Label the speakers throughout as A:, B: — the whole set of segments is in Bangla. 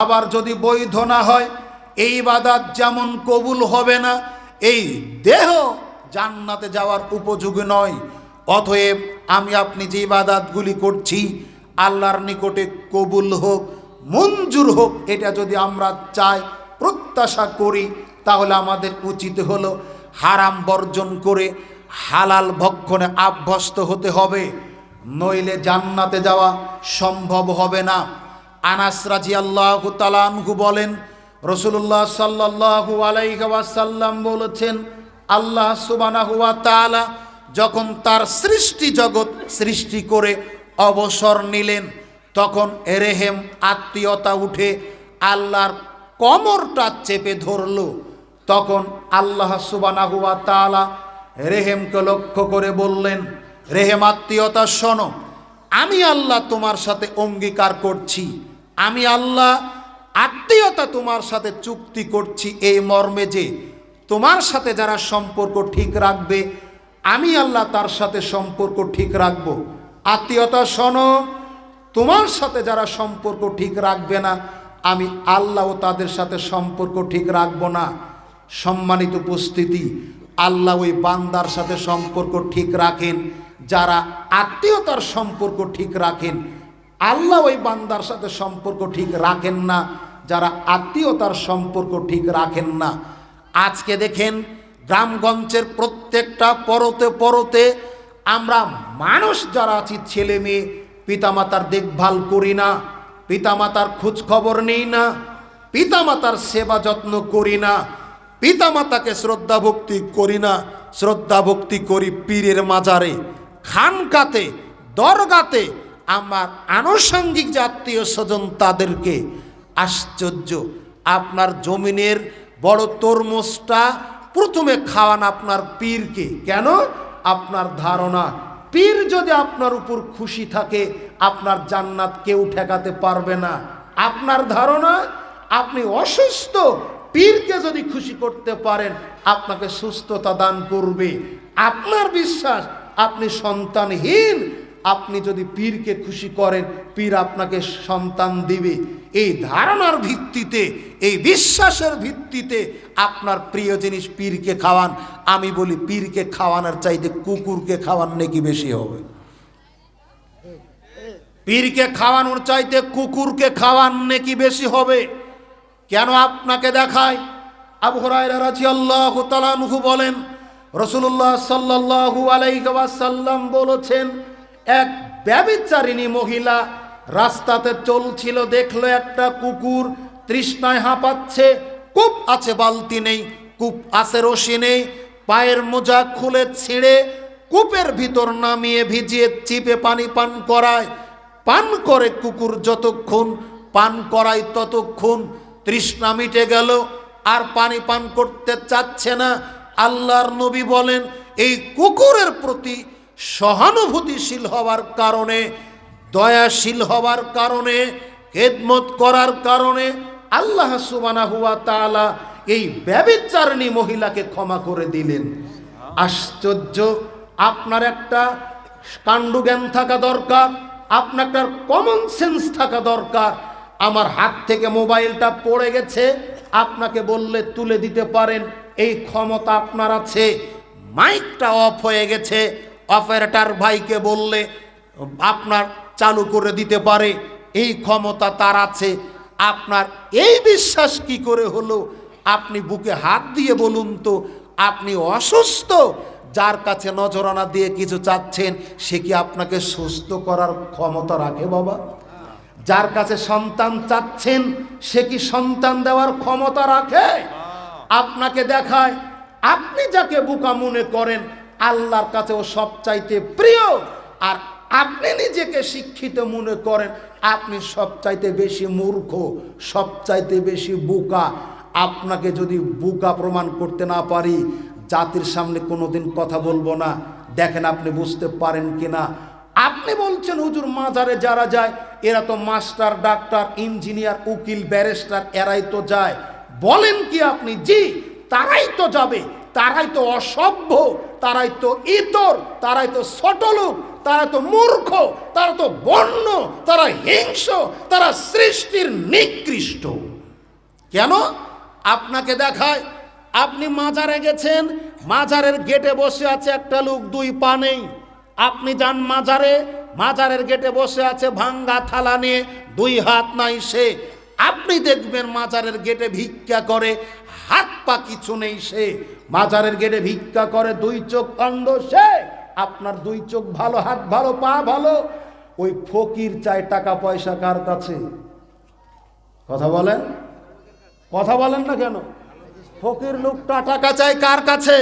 A: আবার যদি বৈধ না হয়, এই বাদাত যেমন কবুল হবে না, এই দেহ জান্নাতে যাওয়ার উপযোগী নয়। অতএব আমি আপনি যে বাদাতগুলি করছি, আল্লাহর নিকটে কবুল হোক, মঞ্জুর হোক, এটা যদি আমরা চাই, প্রত্যাশা করি, তাহলে আমাদের উচিত হলো হারাম বর্জন করে হালাল ভক্ষণে আভ্যস্ত হতে হবে, নইলে জান্নাতে যাওয়া সম্ভব হবে না। আনাস রাজি আল্লাহ তালানহু বলেন রসুল্লাহ সাল্লাহু আলাইসাল্লাম বলেছেন, আল্লাহ সুবানাহুয়া তালা যখন তার সৃষ্টি জগৎ সৃষ্টি করে অবসর নিলেন, তখন এরেহেম আত্মীয়তা উঠে আল্লাহর কমরটা চেপে ধরল। তখন আল্লাহ সুবানাহুয়া তালা রেহেমকে লক্ষ্য করে বললেন, রেহেম আত্মীয়তা শোনো, আমি আল্লাহ তোমার সাথে অঙ্গীকার করছি। আমি আল্লাহ আত্মীয়তা তোমার সাথে চুক্তি করছি এই মর্মে যে তোমার সাথে যারা সম্পর্ক ঠিক রাখবে, আমি আল্লাহ তার সাথে সম্পর্ক ঠিক রাখব। আত্মীয়তা শোনো, তোমার সাথে যারা সম্পর্ক ঠিক রাখবে না, আমি আল্লাহও তাদের সাথে সম্পর্ক ঠিক রাখব না। সম্মানিত উপস্থিতি, আল্লাহ ওই বান্দার সাথে সম্পর্ক ঠিক রাখেন, যারা আত্মীয়তার সম্পর্ক ঠিক রাখেন আল্লাহ ওই বান্দার সাথে সম্পর্ক ঠিক রাখেন না, যারা আত্মীয়তার সম্পর্ক ঠিক রাখেন না। আজকে দেখেন, গ্রামগঞ্জের প্রত্যেকটা পরতে পরতে আমরা মানুষ যারা আছি, ছেলে মেয়ে, পিতামাতার দেখভাল করি না, পিতামাতার খোঁজ খবর নেই না, পিতামাতার সেবা যত্ন করি না, পিতামাতাকে শ্রদ্ধা ভক্তি করি না, শ্রদ্ধা ভক্তি করি পীরের মাজারে, খানকাতে, দরগাতে আমার আনুষঙ্গিক যে আত্মীয় স্বজন তাদেরকে আশ্চর্য। আপনার জমিনের বড় তরমুজটা প্রথমে খাওয়ান আপনার পীরকে। কেন? আপনার ধারণা। পীর যদি আপনার উপর খুশি থাকে, আপনার জান্নাত কেউ ঠেকাতে পারবে না। আপনার ধারণা? আপনি অসুস্থ, পীরকে যদি খুশি করতে পারেন, আপনাকে সুস্থতা দান করবে। আপনার বিশ্বাস, আপনি সন্তানহীন আপনি যদি পীরকে খুশি করেন, পীর আপনাকে সন্তান দিবে। এই ধারণার ভিত্তিতে, এই বিশ্বাসের ভিত্তিতে আপনার প্রিয় জিনিস পীরকে খাওয়ান। আমি বলি, পীরকে খাওয়ানোর চাইতে কুকুরকে খাওয়ান নাকি বেশি হবে? পীরকে খাওয়ানোর চাইতে কুকুরকে খাওয়ান নাকি বেশি হবে? কেন আপনাকে দেখায়? আবু হরাইরা রাজি আল্লাহ বলেন রসুল্লাহ সাল্লাহু আলাইসাল্লাম বলেছেন এক ব্যবিচারিণী মহিলা রাস্তাতে চলছিল, দেখল একটা কুকুর তৃষ্ণায় হাঁপাচ্ছে। কূপ আছে, বালতি নেই, কূপ আছে, রশি নেই। পায়ের মোজা খুলে ছিঁড়ে কূপের ভিতর নামিয়ে ভিজিয়ে চিপে পানি পান করায়। পান করে কুকুর যতক্ষণ, পান করায় ততক্ষণ। তৃষ্ণা মিটে গেল, আর পানি পান করতে চাচ্ছে না। আল্লাহর নবী বলেন, এই কুকুরের প্রতি সহানুভূতিশীল হওয়ার কারণে, দয়াশীল হওয়ার কারণে, খেদমত করার কারণে আল্লাহ সুবানা হুয়া তালা এই ব্যবিচারণী মহিলাকে ক্ষমা করে দিলেন। আশ্চর্য, আপনার একটা কাণ্ডজ্ঞান থাকা দরকার, আপনার একটা কমন সেন্স থাকা দরকার। আমার হাত থেকে মোবাইলটা পড়ে গেছে, আপনাকে বললে তুলে দিতে পারেন, এই ক্ষমতা আপনার আছে। মাইকটা অফ হয়ে গেছে অপারেটার ভাইকে বললে, আপনার চালু করে দিতে পারে, এই ক্ষমতা তার আছে। আপনার এই বিশ্বাস কি করে হলো? আপনি বুকে হাত দিয়ে বলুন তো, আপনি অসুস্থ? যার কাছে নজরানা দিয়ে কিছু চাচ্ছেন, সে কি আপনাকে সুস্থ করার ক্ষমতা রাখে বাবা? যার কাছে সন্তান চাচ্ছেন, সে কি সন্তান দেওয়ার ক্ষমতা রাখে? আপনাকে দেখায়, আপনি যাকে বোকা মনে করেন আল্লাহর কাছে ও সবচাইতে প্রিয়। আর আপনি নিজেকে শিক্ষিত মনে করেন, আপনি সবচাইতে বেশি মূর্খ, সবচাইতে বেশি বোকা। আপনাকে যদি বোকা প্রমাণ করতে না পারি, জাতির সামনে কোনোদিন কথা বলব না। দেখেন আপনি বুঝতে পারেন কিনা। আপনি বলছেন, হুজুর, মাজারে যারা যায়, এরা তো মাস্টার, ডাক্তার, ইঞ্জিনিয়ার, উকিল, ব্যারিস্টার, এরাই তো যায়। বলেন কি আপনি? জি, তারাই তো যাবে। তারাই তো অসভ্য, তারাই তো ইতর, তারাই তো ছোট তারা তো মূর্খ, তারা তো বন্য, তারা হিংস, তারা সৃষ্টির নিকৃষ্ট। কেন? আপনাকে দেখায় আপনি মাজারে গেছেন, মাজারের গেটে বসে আছে একটা লোক, দুই পা নেই। আপনি যান মাজারে, মাজারের গেটে বসে আছে ভাঙ্গা থালা নিয়ে, দুই হাত নাই সে। আপনি দেখবেন মাজারের গেটে ভিক্ষা করে হাত পা কিছু নেই সে। মাজারের গেটে ভিক্ষা করে, দুই চোখ অন্ধ সে। আপনার দুই চোখ ভালো, হাত ভালো, পা ভালো। ওই ফকির চায় টাকা পয়সা কার কাছে? কথা বলেন? কথা বলেন না কেন? ফকির লোকটা টাকা চায় কার কাছে?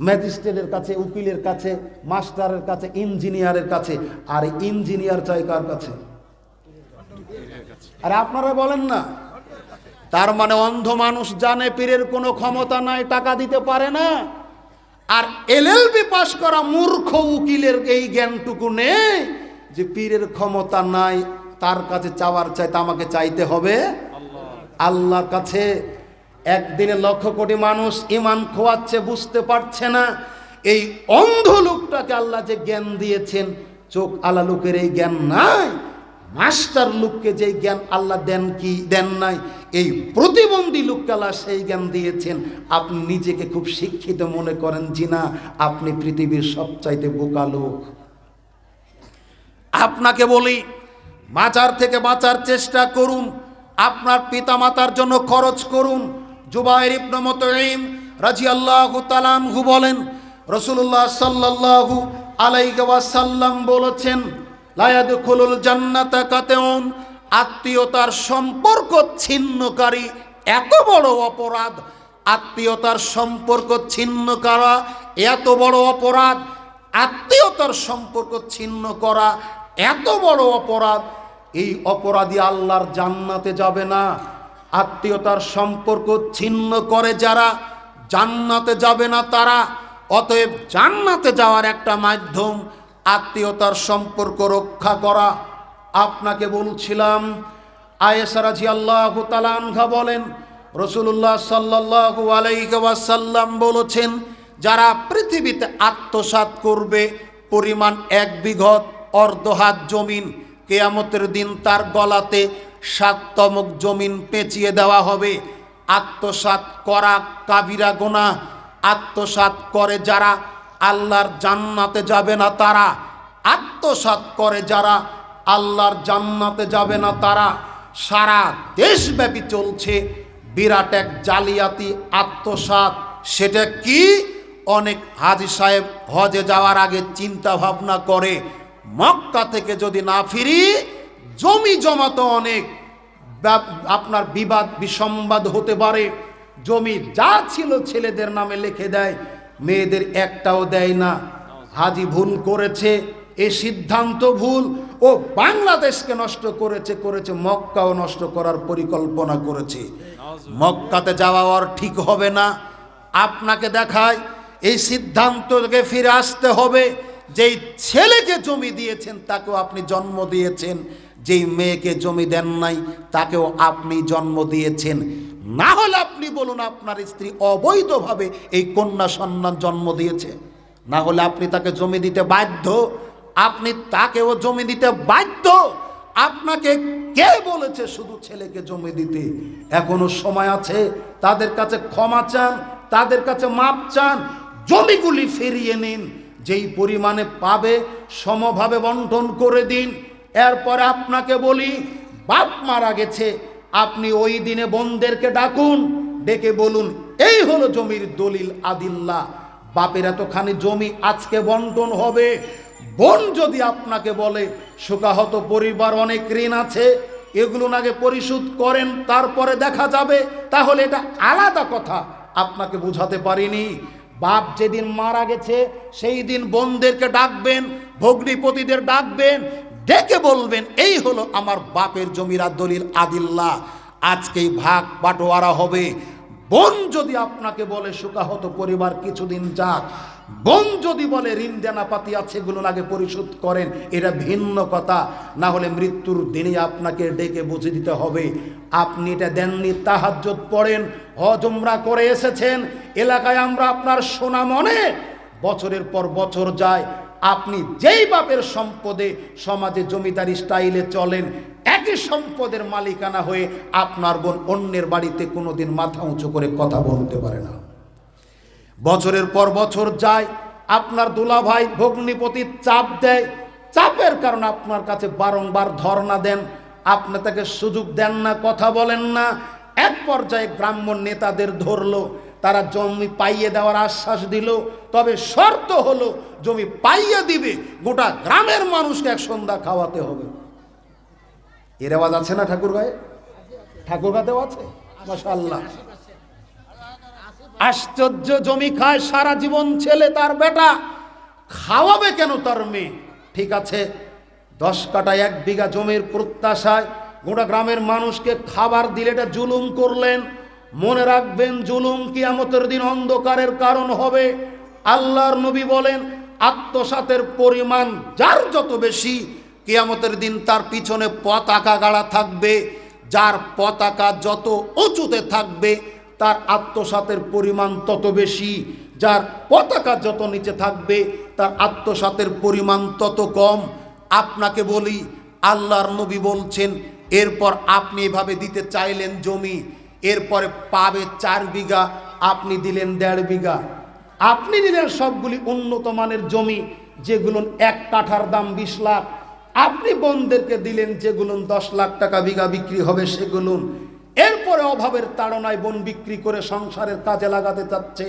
A: ম্যাজিস্ট্রেটের কাছে, উকিলের কাছে, মাস্টারের কাছে, ইঞ্জিনিয়ারের কাছে। আর ইঞ্জিনিয়ার চাই কার কাছে? আর আপনারা বলেন না। তার মানে অন্ধ মানুষ জানে পীরের কোনো ক্ষমতা নাই, টাকা দিতে পারে না। আর এলএলবি পাশ করা মূর্খ উকিলের এই জ্ঞানটুকু নেই যে পীরের ক্ষমতা নাই, তার কাছে চাওয়ার চাইতে আমাকে চাইতে হবে। আল্লাহর কাছে একদিনে লক্ষ কোটি মানুষ ইমান খোয়াচ্ছে, বুঝতে পারছে না। এই অন্ধ লোকটাকে আল্লাহ যে জ্ঞান দিয়েছেন, চোখ আলা লোকের এই জ্ঞান নাই। মাস্টার লোককে যে জ্ঞান আল্লাহ দেন কি, দেন নাই এই প্রতিবন্ধী লোককে আল্লাহ সেই জ্ঞান দিয়েছেন। আপনি নিজেকে খুব শিক্ষিত মনে করেন জি না আপনি পৃথিবীর সবচাইতে বোকা লোক। আপনাকে বলি মাজার থেকে বাঁচার চেষ্টা করুন, আপনার পিতামাতার জন্য খরচ করুন। জুবাইর ইবনে মুতঈম রাদিয়াল্লাহু তাআলাহু বলেন, রাসূলুল্লাহ সাল্লাল্লাহু আলাইহি ওয়াসাল্লাম বলেছেন, লা ইয়াদখুলুল জান্নাতা কাতাউন আত্মীয়তার সম্পর্ক ছিন্নকারী এত বড় অপরাধ। আত্মীয়তার সম্পর্ক ছিন্ন করা এত বড় অপরাধ। আত্মীয়তার সম্পর্ক ছিন্ন করা এত বড় অপরাধ। এই অপরাধী আল্লাহর জান্নাতে যাবে না। আত্মীয়তার সম্পর্ক ছিন্ন করে যারা জান্নাতে যাবে না তারা। অতএব জান্নাতে যাওয়ার একটা মাধ্যম আত্মীয়তার সম্পর্ক রক্ষা করা। আপনাকে বলছিলাম আয়েসারাজি আল্লাহ তালানঘা বলেন রসুল্লাহ সাল্লাহু আলাইসাল্লাম বলেছেন, যারা পৃথিবীতে আত্মসাৎ করবে, পরিমাণ এক বিঘত অর্ধ হাত জমিন, কেয়ামতের দিন তার গলাতে সাততমক জমিন পেঁচিয়ে দেওয়া হবে। আত্মসাৎ করা কাবিরা গোনা আত্মসাৎ করে যারা আল্লাহর জান্নাতে যাবে না তারা, আত্মসাৎ করে যারা আল্লাহর জান্নাতে যাবে না তারা। সারা দেশব্যাপী চলছে বিরাট এক জালিয়াতি, আত্মসাৎ। সেটা কি? অনেক হাজি সাহেব হজে যাওয়ার আগে চিন্তা ভাবনা করে, মক্কা থেকে যদি না ফিরি, জমি জমাতো অনেক। ব্যাপ- আপনার বিবাদ, বিসম্বাদ হতে পারে। জমি যা ছিল ছেলেদের নামে লিখে দেয়, মেয়েদের একটাও দেয় না। হাজি ভুল করেছে, এ সিদ্ধান্ত ভুল। ও বাংলাদেশকে নষ্ট করেছে করেছে মক্কাও নষ্ট করার পরিকল্পনা করেছে। মক্কাতে যাওয়া আর ঠিক হবে না। আপনাকে দেখায় এই সিদ্ধান্তকে ফিরে আসতে হবে। যেই ছেলেকে জমি দিয়েছেন, তাকেও আপনি জন্ম দিয়েছেন। যেই মেয়েকে জমি দেন নাই, তাকেও আপনি জন্ম দিয়েছেন। না হলে আপনি বলুন, আপনার স্ত্রী অবৈধভাবে এই কন্যা সন্তান জন্ম দিয়েছে। না হলে আপনি তাকে জমি দিতে বাধ্য। আপনি তাকেও জমি দিতে বাধ্য। আপনাকে কে বলেছে শুধু ছেলেকে জমি দিতে? এখনও সময় আছে, তাদের কাছে ক্ষমা চান, তাদের কাছে মাপ চান, জমিগুলি ফিরিয়ে নিন, যেই পরিমাণে পাবে সমভাবে বন্টন করে দিন। এরপরে আপনাকে বলি, বাপ মারা গেছে, আপনি ওই দিনে বোনদেরকে ডাকুন, ডেকে বলুন, এই হলো জমির দলিল আদিল্লা বাপের এতখানি জমি, আজকে বন্টন হবে। বোন যদি আপনাকে বলে, শোকাহত পরিবার, অনেক ঋণ আছে, এগুলো আগে পরিশোধ করেন, তারপরে দেখা যাবে, তাহলে এটা আলাদা কথা। আপনাকে বুঝাতে পারিনি। বাপ যেদিন মারা গেছে, সেই দিন বোনদেরকে ডাকবেন, ভগ্নিপতিদের ডাকবেন, ডেকে বলবেন, এই হলো আমার বাপের জমিরা দলিল আদিল্লা আজকেই ভাগ বাটোয়ারা হবে। বোন যদি আপনাকে বলে, সুকাহত পরিবার, কিছুদিন যাক। বোন যদি বলে, ঋণ দেনাপাতি আছে এগুলো আগে পরিশোধ করেন। এটা ভিন্ন কথা। না হলে মৃত্যুর দিনে আপনাকে ডেকে বুঝে দিতে হবে, আপনি এটা দেননি তাহাজ্জত পড়েন, হজমরা করে এসেছেন। এলাকায় আমরা আপনার সোনা মনে বছরের পর বছর যায় আপনি যেই বাপের সম্পদে সমাজে জমিদারি স্টাইলে চলেন, একই সম্পদের মালিকানা হয়ে আপনার বোন অন্যের বাড়িতে কোনোদিন মাথা উঁচু করে কথা বলতে পারে না। বছরের পর বছর যায়, আপনার দুলাভাই ভগ্নিপতি চাপ দেয়, চাপের কারণে আপনার কাছে বারংবার ধর্ণা দেন, আপনি তাকে সুযোগ দেন না, কথা বলেন না, এক পর্যায়ে ব্রাহ্মণ নেতাদের ধরলো তারা জমি পাইয়ে দেওয়ার আশ্বাস দিল। তবে শর্ত হলো, জমি পাইয়ে দিবে, গোটা গ্রামের মানুষকে এক সন্ধ্যা খাওয়াতে হবে। এর আওয়াজ আছে না ঠাকুর গায়ে? ঠাকুর গাতেও আছে? মাশাল্লাহ আশ্চর্য জমি খায় সারা জীবন ছেলে তার বেটা। খাওয়াবে কেন তার মেয়ে? ঠিক আছে, দশ কাটা এক বিঘা জমির প্রত্যাশায় গোটা গ্রামের মানুষকে খাবার দিলে এটা জুলুম করলেন। মনে রাখবেন, জুলুম কিয়ামতের দিন অন্ধকারের কারণ হবে। আল্লাহর নবী বলেন, আত্মসাতের পরিমাণ যার যত বেশি, কিয়ামতের দিন তার পিছনে পতাকা গাড়া থাকবে। যার পতাকা যত উঁচুতে থাকবে, তার আত্মসাতের পরিমাণ তত বেশি। যার পতাকা যত নিচে থাকবে, তার আত্মসাতের পরিমাণ তত কম। আপনাকে বলি, আল্লাহর নবী বলছেন, এরপর আপনি এভাবে দিতে চাইলেন জমি এরপরে পাবে চার বিঘা, আপনি দিলেন দেড় বিঘা। আপনি দিলেন সবগুলি উন্নত মানের জমি, যেগুলো এক কাঠার দাম বিশ লাখ। আপনি বোনদেরকে দিলেন যেগুলো দশ লাখ টাকা বিঘা বিক্রি হবে সেগুলো। এরপরে অভাবের তাড়নায় বন বিক্রি করে সংসারের কাজে লাগাতে চাচ্ছে।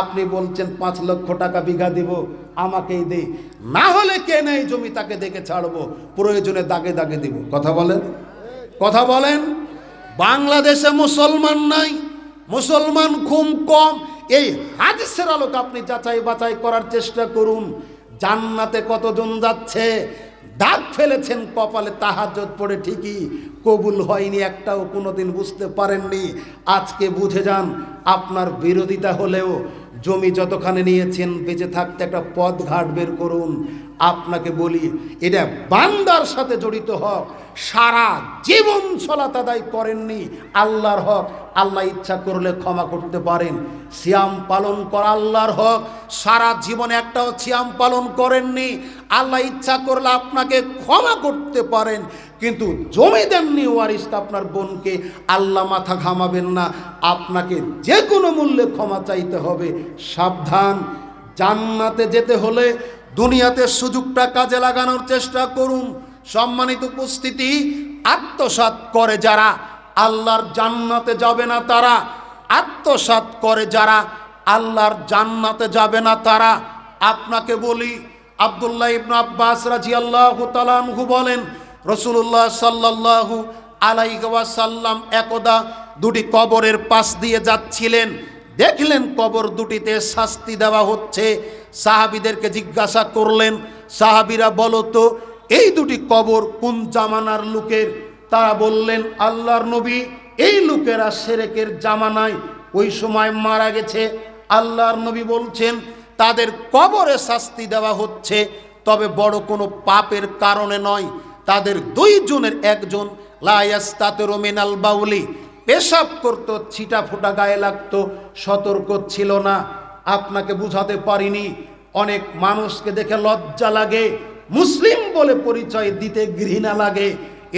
A: আপনি বলছেন, পাঁচ লক্ষ টাকা বিঘা দিব, আমাকেই দে। না হলে কে নেই জমি তাকে দেখে ছাড়বো, প্রয়োজনে দাগে দাগে দিব। কথা বলেন? কথা বলেন? বাংলাদেশে মুসলমান নাই, মুসলমান খুব কম। এই হাদিসের আলোকে আপনি যাচাই বাছাই করার চেষ্টা করুন। জান্নাতে কতজন যাচ্ছে? দাগ ফেলেছেন কপালে তাহাজত পড়ে ঠিকই। কবুল হয়নি, একটাও কোনোদিন বুঝতে পারেননি। আজকে বুঝে যান, আপনার বিরোধিতা হলেও জমি যতখানে নিয়েছেন, বেঁচে থাকতে একটা পথ ঘাট বের করুন। আপনাকে বলি, এটা বান্দার সাথে জড়িত হক। সারা জীবন সলাত আদায় করেননি আল্লাহর হক। আল্লাহ ইচ্ছা করলে ক্ষমা করতে পারেন। সিয়াম পালন করা আল্লাহর হক। সারা জীবনে একটাও সিয়াম পালন করেননি। আল্লাহ ইচ্ছা করলে আপনাকে ক্ষমা করতে পারেন। কিন্তু জমি দেননি ওয়ারিসটা আপনার বোনকে। আল্লাহ মাথা ঘামাবেন না। আপনাকে যে কোনো মূল্যে ক্ষমা চাইতে হবে। সাবধান। জান্নাতে যেতে হলে দুনিয়াতে সুযোগটা কাজে লাগানোর চেষ্টা করুন। সম্মানিত উপস্থিতি, আত্মসাৎ করে যারা আল্লাহর জান্নাতে যাবে না তারা, আত্মসাৎ করে যারা আল্লাহর জান্নাতে যাবে না তারা, আপনাকে বলি, আবদুল্লাহ ইবন আব্বাস রাজি আল্লাহ তালানহু বলেন রসুল্লাহ সাল্লাহু আলাইসাল্লাম একদা দুটি কবরের পাশ দিয়ে যাচ্ছিলেন। দেখলেন কবর দুটিতে শাস্তি দেওয়া হচ্ছে। সাহাবিদেরকে জিজ্ঞাসা করলেন, সাহাবিরা বলো তো, এই দুটি কবর কোন জামানার লোকের? তারা বললেন, আল্লাহর নবী, এই লোকেরা সেরেকের জামানায় ওই সময় মারা গেছে। আল্লাহর নবী বলছেন, তাদের কবরে শাস্তি দেওয়া হচ্ছে। তবে বড় কোনো পাপের কারণে নয়, তাদের দুই জনের একজন লায়াস্তাতের মিনাল বাউলি পেশাব করতো, ছিটা ফুটা গায়ে লাগতো, সতর্ক ছিল না। আপনাকে বুঝাতে পারিনি, অনেক মানুষকে দেখে লজ্জা লাগে, মুসলিম বলে পরিচয় দিতে ঘৃণা লাগে।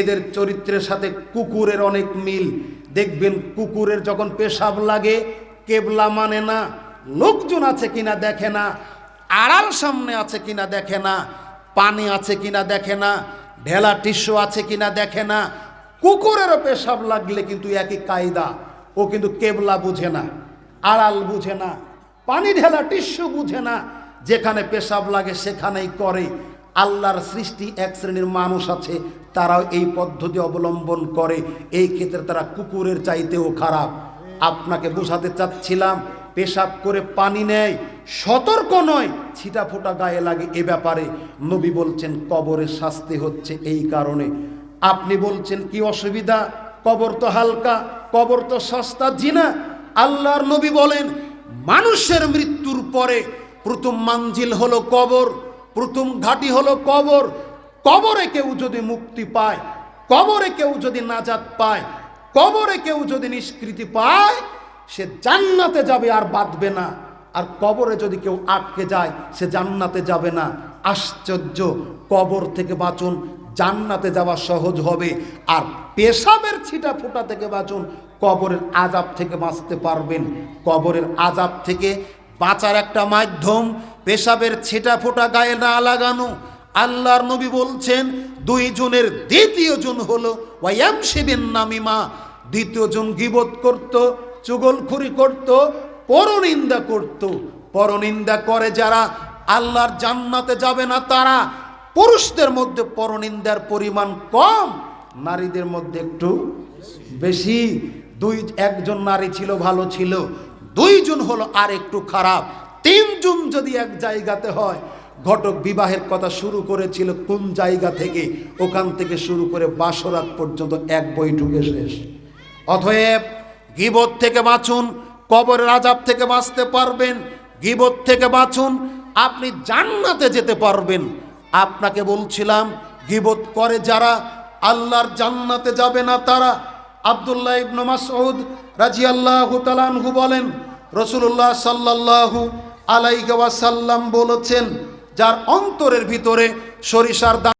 A: এদের চরিত্রের সাথে কুকুরের অনেক মিল। দেখবেন কুকুরের যখন পেশাব লাগে, কেবলা মানে না, লোকজন আছে কিনা দেখে না, আড়াল সামনে আছে কিনা দেখে না, পানি আছে কিনা দেখে না, ঢেলা টিস্যু আছে কিনা দেখে না কুকুরেরও পেশাব লাগলে কিন্তু একই কায়দা। ও কিন্তু কেবলা বুঝে না, আড়াল বুঝে না, পানি ঢেলা টিস্যু বুঝে না। যেখানে পেশাব লাগে সেখানেই করে। আল্লাহর সৃষ্টি এক শ্রেণির মানুষ আছে, তারাও এই পদ্ধতি অবলম্বন করে। এই ক্ষেত্রে তারা কুকুরের চাইতেও খারাপ। আপনাকে বোঝাতে চাচ্ছিলাম, পেশাব করে পানি নেয়, সতর্ক নয় ছিটা ফোটা গায়ে লাগে এ ব্যাপারে। নবী বলছেন কবরের শাস্তি হচ্ছে এই কারণে। আপনি বলছেন কি অসুবিধা? কবর তো হালকা, কবর তো সস্তা, জিনা। আল্লাহর নবী বলেন, মানুষের মৃত্যুর পরে প্রথম মানজিল হলো কবর, প্রথম ঘাটি হলো কবর। কবরে কেউ যদি মুক্তি পায়, কবরে কেউ যদি নাজাত পায়, কবরে কেউ যদি নিষ্কৃতি পায়, সে জান্নাতে যাবে আর বাঁধবে না। আর কবরে যদি কেউ আটকে যায়, সে জান্নাতে যাবে না। আশ্চর্য, কবর থেকে বাঁচুন জান্নাতে যাওয়া সহজ হবে। আর পেশাবের ছিটা ফোটা থেকে বাঁচুন, কবরের আজাব থেকে বাঁচতে পারবেন। কবরের আজাব থেকে বাঁচার একটা মাধ্যম, পেশাবের ছিটা ফোটা গায়ে না লাগানো। আল্লাহর নবী বলছেন, দুই জনের দ্বিতীয় জন হলো ওয়াইয়াম শিবিন নামিমা। দ্বিতীয় জন গিবত করত, চুগলখুরি করত, পরনিন্দা করত। পরনিন্দা করে যারা আল্লাহর জান্নাতে যাবে না তারা পুরুষদের মধ্যে পরনিন্দার পরিমাণ কম, নারীদের মধ্যে একটু বেশি। দুই, একজন নারী ছিল, ভালো ছিল। দুইজন হলো আর একটু খারাপ। তিনজন যদি এক জায়গাতে হয়, ঘটক বিবাহের কথা শুরু করেছিল কোন জায়গা থেকে? ওখান থেকে শুরু করে বাসরাত পর্যন্ত এক বৈঠকে শেষ। অতএব গিবত থেকে বাঁচুন, কবরের আজাব থেকে বাঁচতে পারবেন। গিবত থেকে বাঁচুন, আপনি জান্নাতে যেতে পারবেন। আপনাকে বলছিলাম, গিবত করে যারা আল্লাহর জান্নাতে যাবে না তারা। আবদুল্লাহ ইবনু মাসউদ রাজিয়াল্লাহু তালানহু বলেন রসুল্লাহ সাল্লাল্লাহু আলাইহি ওয়াসাল্লাম বলেছেন, যার অন্তরের ভিতরে সরিষার দানা